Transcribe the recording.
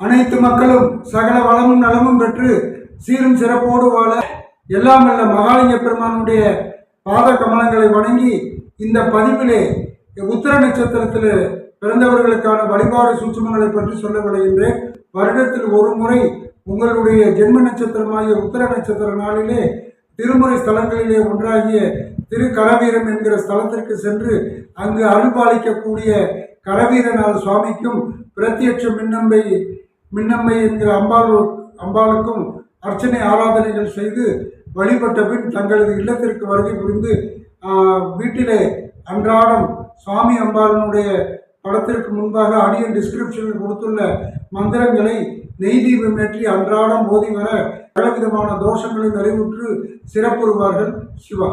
அனைத்து மக்களும் சகல வளமும் நலமும் பெற்று சீரும் சிறப்போடு வாழ எல்லாம் வல்ல மகாலிங்க பெருமானுடைய பாத கமலங்களை வணங்கி இந்த பதிவிலே உத்திர நட்சத்திரத்தில் பிறந்தவர்களுக்கான வழிபாடு சூட்சமங்களை பற்றி சொல்ல விளைகின்றேன் வருடத்தில் ஒரு முறை உங்களுடைய ஜென்ம நட்சத்திரமாகிய உத்திர நட்சத்திர நாளிலே திருமுறை ஸ்தலங்களிலே ஒன்றாகிய திரு கரவீரம் என்கிற ஸ்தலத்திற்கு சென்று அங்கு அருள்பாலிக்கக்கூடிய கரவீரநாத சுவாமிக்கும் பிரத்யட்ச மின்னம்பை மின்னம்மை என்கிற அம்பாள் அம்பாளுக்கும் அர்ச்சனை ஆராதனைகள் செய்து வழிபட்ட பின் தங்களது இல்லத்திற்கு வருகை புரிந்து வீட்டிலே அன்றாடம் சுவாமி அம்பாளினுடைய படத்திற்கு முன்பாக அடியின் டிஸ்கிரிப்ஷனில் கொடுத்துள்ள மந்திரங்களை நெய் தீபம் ஏற்றி அன்றாடம் ஓதி வர பலவிதமான தோஷங்களை நிறைவுற்று சிறப்புறுவார்கள் சிவா.